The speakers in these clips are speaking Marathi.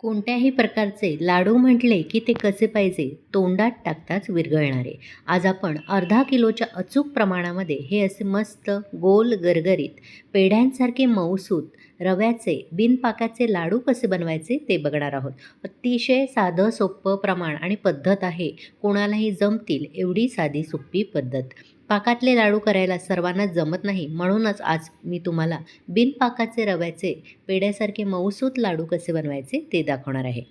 कोणत्याही प्रकारचे लाडू म्हटले की ते कसे पाहिजे तोंडात टाकताच विरघळणारे. आज आपण अर्धा किलोच्या अचूक प्रमाणामध्ये हे असे मस्त गोल गरगरीत पेढ्यांसारखे मऊसूत रव्याचे बिनपाकाचे लाडू कसे बनवायचे ते बघणार आहोत. अतिशय साधं सोपं प्रमाण आणि पद्धत आहे. कोणालाही जमतील एवढी साधी सोपी पद्धत. पाकातले लाडू करायला सर्वांना जमत नाही म्हणूनच आज मी तुम्हाला बिनपाकाचे रव्याचे पेढ्यासारखे मऊसूत लाडू कसे बनवायचे ते दाखवणार आहे.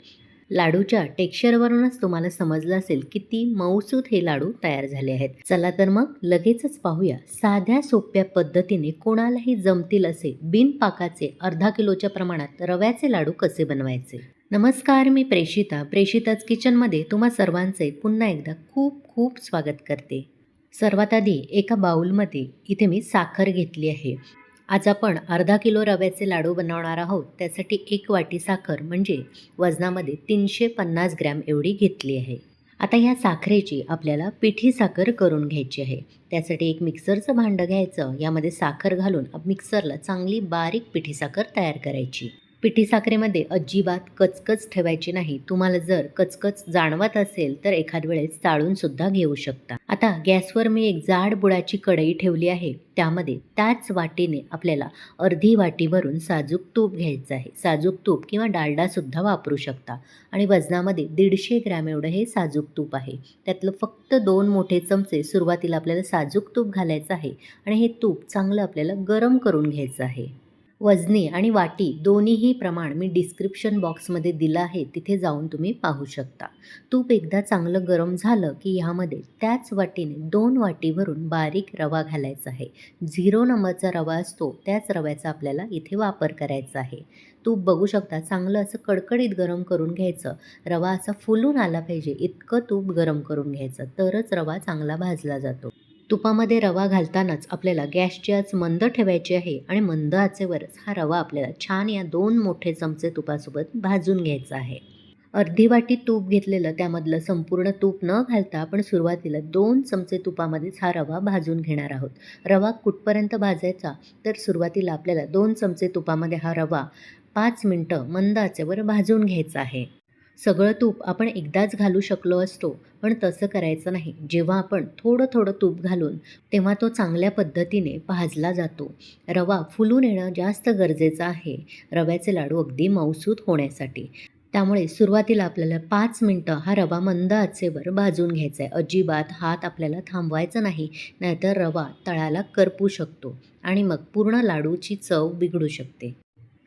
लाडूच्या टेक्स्चरवरूनच तुम्हाला समजलं असेल किती मऊसूत हे लाडू तयार झाले आहेत. चला तर मग लगेचच पाहूया साध्या सोप्या पद्धतीने कोणालाही जमतील असे बिनपाकाचे अर्धा किलोच्या प्रमाणात रव्याचे लाडू कसे बनवायचे. नमस्कार मी प्रेषिता. प्रेषिताच किचनमध्ये तुम्हा सर्वांचे पुन्हा एकदा खूप खूप स्वागत करते. सर्वात आधी एका बाऊलमध्ये इथे मी साखर घेतली आहे. आज आपण अर्धा किलो रव्याचे लाडू बनवणार आहोत. त्यासाठी एक वाटी साखर म्हणजे वजनामध्ये तीनशे पन्नास ग्रॅम एवढी घेतली आहे. आता ह्या साखरेची आपल्याला पिठी साखर करून घ्यायची आहे. त्यासाठी एक मिक्सरचं भांडं घ्यायचं. यामध्ये साखर घालून मिक्सरला चांगली बारीक पिठी साखर तयार करायची. पिठी साखरेमध्ये अजिबात कचकच ठेवायची नाही. तुम्हाला जर कचकच जाणवत असेल तर एखाद वेळेस चाळून घेऊ शकता. आता गॅसवर मी एक जाड बुडाची कढई ठेवली आहे. त्यामध्ये त्याच वाटीने आपल्याला अर्धी वाटीवरून साजूक तूप घ्यायचं आहे. साजूक तूप किंवा डालडासुद्धा वापरू शकता. आणि वजनामध्ये दीडशे ग्रॅम एवढं हे साजूक तूप आहे. त्यातलं फक्त दोन मोठे चमचे सुरुवातीला आपल्याला साजूक तूप घालायचं आहे. आणि हे तूप चांगलं आपल्याला गरम करून घ्यायचं आहे. वजनी आणि वाटी दोन्हीही प्रमाण मी डिस्क्रिप्शन बॉक्समध्ये दिलं आहे. तिथे जाऊन तुम्ही पाहू शकता. तूप एकदा चांगलं गरम झालं की ह्यामध्ये त्याच वाटीने दोन वाटीवरून बारीक रवा घालायचा आहे. झिरो नंबरचा रवा असतो त्याच रव्याचा आपल्याला इथे वापर करायचा आहे. तूप बघू शकता चांगलं असं कडकडीत गरम करून घ्यायचं. रवा असा फुलून आला पाहिजे इतकं तूप गरम करून घ्यायचं. तरच रवा चांगला भाजला जातो. तुपामध्ये रवा घालतानाच आपल्याला गॅसची आज मंद ठेवायची आहे आणि मंद आचेवरच हा रवा आपल्याला छान या दोन मोठे चमचे तुपासोबत भाजून घ्यायचा आहे. अर्धी वाटी तूप घेतलेलं त्यामधलं संपूर्ण तूप न घालता आपण सुरुवातीला दोन चमचे तुपामध्येच हा रवा भाजून घेणार आहोत. रवा कुठपर्यंत भाजायचा? तर सुरुवातीला आपल्याला दोन चमचे तुपामध्ये हा रवा पाच मिनटं मंद आचेवर भाजून घ्यायचा आहे. सगळं तूप आपण एकदाच घालू शकलो असतो पण तसं करायचं नाही. जेव्हा आपण थोडं थोडं तूप घालून तेव्हा तो चांगल्या पद्धतीने भाजला जातो. रवा फुलून येणं जास्त गरजेचं आहे रव्याचे लाडू अगदी मौसूद होण्यासाठी. त्यामुळे सुरुवातीला आपल्याला पाच मिनटं हा रवा मंद आचेवर भाजून घ्यायचा आहे अजिबात हात आपल्याला थांबवायचा नाही नाहीतर रवा तळाला करपू शकतो आणि मग पूर्ण लाडूची चव बिघडू शकते.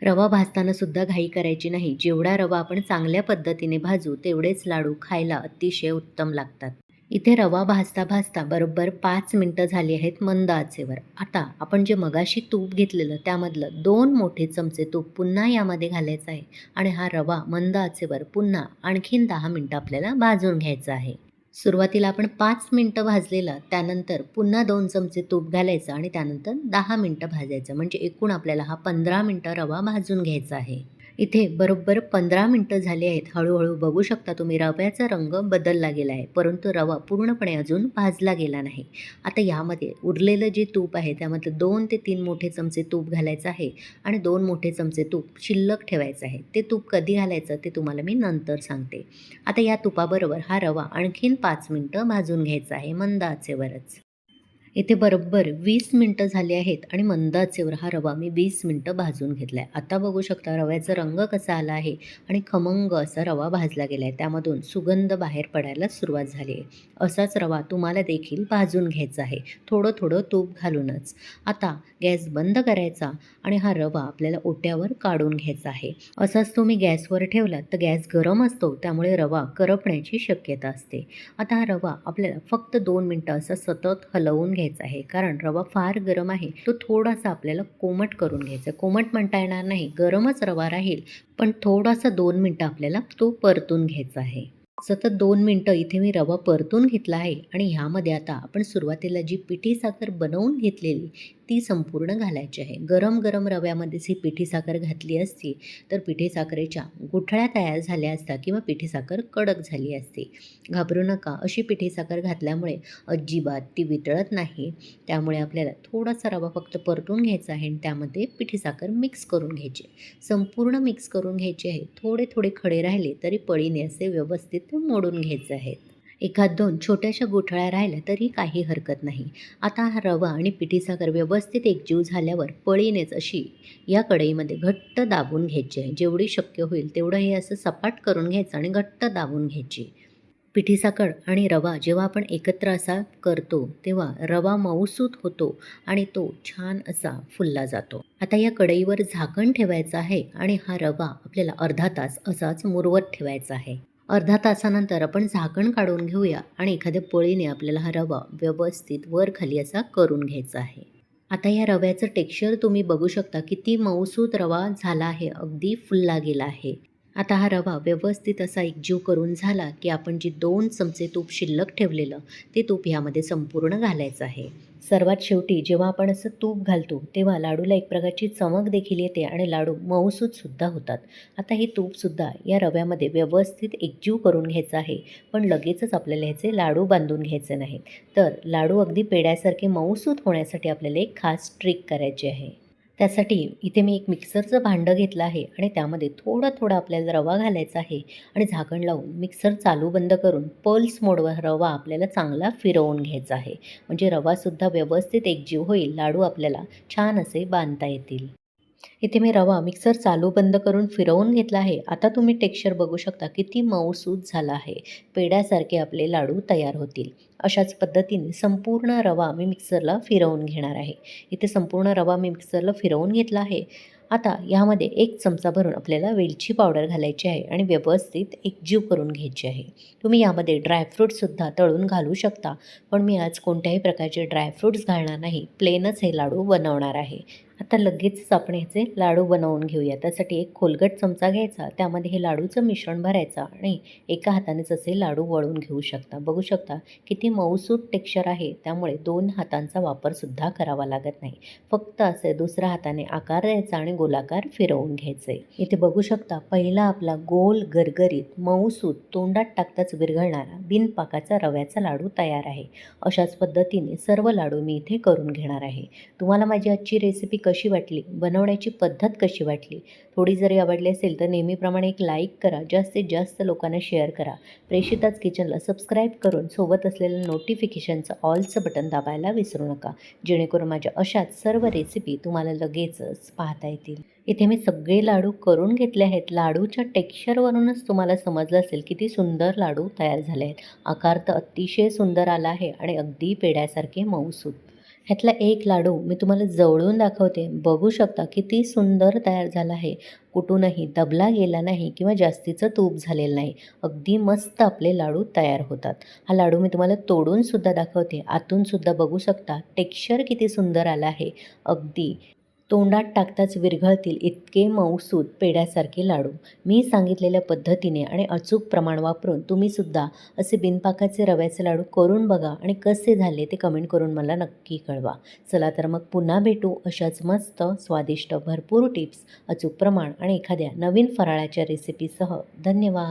रवा भाजताना सुद्धा घाई करायची नाही. जेवढा रवा आपण चांगल्या पद्धतीने भाजू तेवढेच लाडू खायला अतिशय उत्तम लागतात. इथे रवा भाजता भाजता बरोबर पाच मिनटं झाली आहेत मंद आचेवर. आता आपण जे मगाशी तूप घेतलेलं त्यामधलं दोन मोठे चमचे तूप पुन्हा यामध्ये घालायचं आहे. आणि हा रवा मंद आचेवर पुन्हा आणखीन दहा मिनटं आपल्याला भाजून घ्यायचा आहे. सुरुवातीला आपण पाच मिनटं भाजलेलं त्यानंतर पुन्हा दोन चमचे तूप घालायचं आणि त्यानंतर दहा मिनटं भाजायचं. म्हणजे एकूण आपल्याला हा पंधरा मिनटं रवा भाजून घ्यायचा आहे. इथे बरोबर पंधरा मिनटं झाली आहेत. हळूहळू बघू शकता तुम्ही रव्याचा रंग बदलला गेला आहे. परंतु रवा पूर्णपणे अजून भाजला गेला नाही. आता यामध्ये उरलेलं जे तूप आहे त्यामध्ये दोन ते तीन मोठे चमचे तूप घालायचं आहे आणि दोन मोठे चमचे तूप शिल्लक ठेवायचं आहे. ते तूप कधी घालायचं ते तुम्हाला मी नंतर सांगते. आता या तुपाबरोबर हा रवा आणखीन पाच मिनटं भाजून घ्यायचा आहे मंद आचेवरच इथे बरोबर वीस मिनटं झाली आहेत आणि मंद आचेवर हा रवा मी वीस मिनटं भाजून घेतला आहे आता बघू शकता रव्याचा रंग कसा आला आहे आणि खमंग असा रवा भाजला गेला आहे त्यामधून सुगंध बाहेर पडायला सुरुवात झाली आहे. असाच रवा तुम्हाला देखील भाजून घ्यायचा आहे. थोडं थोडं तूप घालूनच. आता गॅस बंद करायचा आणि हा रवा आपल्याला ओट्यावर काढून घ्यायचा आहे. असाच तुम्ही गॅसवर ठेवलात तर गॅस गरम असतो त्यामुळे रवा करपण्याची शक्यता असते. आता हा रवा आपल्याला फक्त दोन मिनटं असं सतत हलवून घ्यायचा आहे. कारण रवा फार गरम आहे तो थोडासा आपल्याला कोमट करून घ्यायचा कोमट म्हणता येणार नाही गरमच रवा राहील पण थोडासा दोन मिनटं आपल्याला तो परतून घ्यायचा आहे. सतत दोन मिनटं इथे मी रवा परतून घेतला आहे आणि ह्यामध्ये आता आपण सुरुवातीला जी पिठी साखर बनवून घेतलेली ती संपूर्ण घालायची आहे. गरम गरम रव्यामध्येच ही पिठी साखर घातली असती तर पिठी साखरेच्या गुठळ्या तयार झाल्या असता किंवा पिठी साखर कडक झाली असती. घाबरू नका अशी पिठी साखर घातल्यामुळे अजिबात ती वितळत नाही. त्यामुळे आपल्याला थोडासा रवा फक्त परतून घ्यायचा आहे आणि त्यामध्ये पिठी साखर मिक्स करून घ्यायची संपूर्ण मिक्स करून घ्यायची आहे. थोडे थोडे खडे राहिले तरी पळीने असे व्यवस्थित ते मोडून घ्यायचे आहेत. एखाद दोन छोट्याशा गोठळ्या राहिल्या तरी काही हरकत नाही. आता हा रवा आणि पिठीचा कर व्यवस्थित एकजीव झाल्यावर पळीनेच अशी या कढईमध्ये घट्ट दाबून घ्यायची आहे. जेवढी शक्य होईल तेवढं हे असं सपाट करून घ्यायचं आणि घट्ट दाबून घ्यायची. पिठी साखर आणि रवा जेव्हा आपण एकत्र असा करतो तेव्हा रवा मऊसूत होतो आणि तो छान असा फुलला जातो. आता या कढईवर झाकण ठेवायचं आहे आणि हा रवा आपल्याला अर्धा तास असाच मुरवत ठेवायचा आहे. अर्धा तासानंतर आपण झाकण काढून घेऊया आणि एखाद्या पळीने आपल्याला हा रवा व्यवस्थित वर खाली असा करून घ्यायचा आहे. आता या रव्याचं टेक्स्चर तुम्ही बघू शकता किती मऊसूत रवा झाला आहे. अगदी फुलला गेला आहे. आता हा रवा व्यवस्थित असा एकजीव करून झाला की आपण जी दोन चमचे तूप शिल्लक ठेवलेलं ते तूप ह्यामध्ये संपूर्ण घालायचं आहे. सर्वात शेवटी जेव्हा आपण असं तूप घालतो तेव्हा लाडूला एक प्रकारची चमक देखील येते आणि लाडू मऊसूतसुद्धा होतात. आता हे तूपसुद्धा या रव्यामध्ये व्यवस्थित एकजीव करून घ्यायचं आहे पण लगेचच आपल्याला ह्याचे लाडू बांधून घ्यायचे नाहीत. तर लाडू अगदी पेड्यासारखे मऊसूत होण्यासाठी आपल्याला एक खास ट्रिक करायची आहे. त्यासाठी इथे मी एक मिक्सरचं भांडं घेतलं आहे आणि त्यामध्ये थोडा थोडा आपल्याला रवा घालायचा आहे आणि झाकण लावून मिक्सर चालू बंद करून पल्स मोडवर रवा आपल्याला चांगला फिरवून घ्यायचा आहे. म्हणजे रवासुद्धा व्यवस्थित एकजीव होईल लाडू आपल्याला छान असे बांधता येतील. इथे मी रवा मिक्सर चालू बंद करून फिरवून घेतला आहे. आता तुम्ही टेक्स्चर बघू शकता किती मऊसूत झाला आहे. पेड्यासारखे आपले लाडू तयार होतील. अशाच पद्धतीने संपूर्ण रवा मी मिक्सरला फिरवून घेणार आहे. इथे संपूर्ण रवा मी मिक्सरला फिरवून घेतला आहे. आता यामध्ये एक चमचा भरून आपल्याला वेलची पावडर घालायची आहे आणि व्यवस्थित एकजीव करून घ्यायची आहे. तुम्ही यामध्ये ड्रायफ्रूटसुद्धा तळून घालू शकता. पण मी आज कोणत्याही प्रकारचे ड्रायफ्रूट्स घालणार नाही. प्लेनच हे लाडू बनवणार आहे. आता लगेचच आपण ह्याचे लाडू बनवून घेऊया. त्यासाठी एक खोलगट चमचा घ्यायचा त्यामध्ये हे लाडूचं मिश्रण भरायचं आणि एका हातानेच असे लाडू वळून घेऊ शकता. बघू शकता किती मऊसूत टेक्स्चर आहे त्यामुळे दोन हातांचा वापरसुद्धा करावा लागत नाही. फक्त असे दुसऱ्या हाताने आकार द्यायचा आणि गोलाकार फिरवून घ्यायचे. इथे बघू शकता पहिला आपला गोल गरगरीत मऊसूत तोंडात टाकताच विरघळणारा बिनपाकाचा रव्याचा लाडू तयार आहे. अशाच पद्धतीने सर्व लाडू मी इथे करून घेणार आहे. तुम्हाला माझी आजची रेसिपी कशी वाटली? बनवण्याची पद्धत कशी वाटली? थोडी जरी आवडली असेल तर नेहमीप्रमाणे एक लाईक करा जास्तीत जास्त लोकांना शेअर करा. प्रेषिताच किचनला सबस्क्राईब करून सोबत असलेलं नोटिफिकेशनचं ऑलचं बटन दाबायला विसरू नका. जेणेकरून माझ्या अशाच सर्व रेसिपी तुम्हाला लगेचच पाहता येतील. इथे मी सगळे लाडू करून घेतले आहेत. लाडूच्या टेक्स्चरवरूनच तुम्हाला समजलं असेल किती सुंदर लाडू तयार झाले आहेत. आकार तर अतिशय सुंदर आला आहे आणि अगदी पेड्यासारखे मऊसूत ह्यातला एक लाडू मी तुम्हाला जवळून दाखवते. बघू शकता किती सुंदर तयार झाला आहे. कुठूनही दबला गेला नाही किंवा जास्तीचं तूप झालेलं नाही. अगदी मस्त आपले लाडू तयार होतात. हा लाडू मी तुम्हाला तोडूनसुद्धा दाखवते. आतूनसुद्धा बघू शकता. टेक्स्चर किती सुंदर आलं आहे. अगदी तोंडात टाकताच विरघळतील इतके मऊसूत पेड्यासारखे लाडू. मी सांगितलेल्या पद्धतीने आणि अचूक प्रमाण वापरून तुम्हीसुद्धा असे बिनपाकाचे रव्याचे लाडू करून बघा आणि कसे झाले ते कमेंट करून मला नक्की कळवा. चला तर मग पुन्हा भेटू अशाच मस्त स्वादिष्ट भरपूर टिप्स अचूक प्रमाण आणि एखाद्या नवीन फराळाच्या रेसिपीसह धन्यवाद.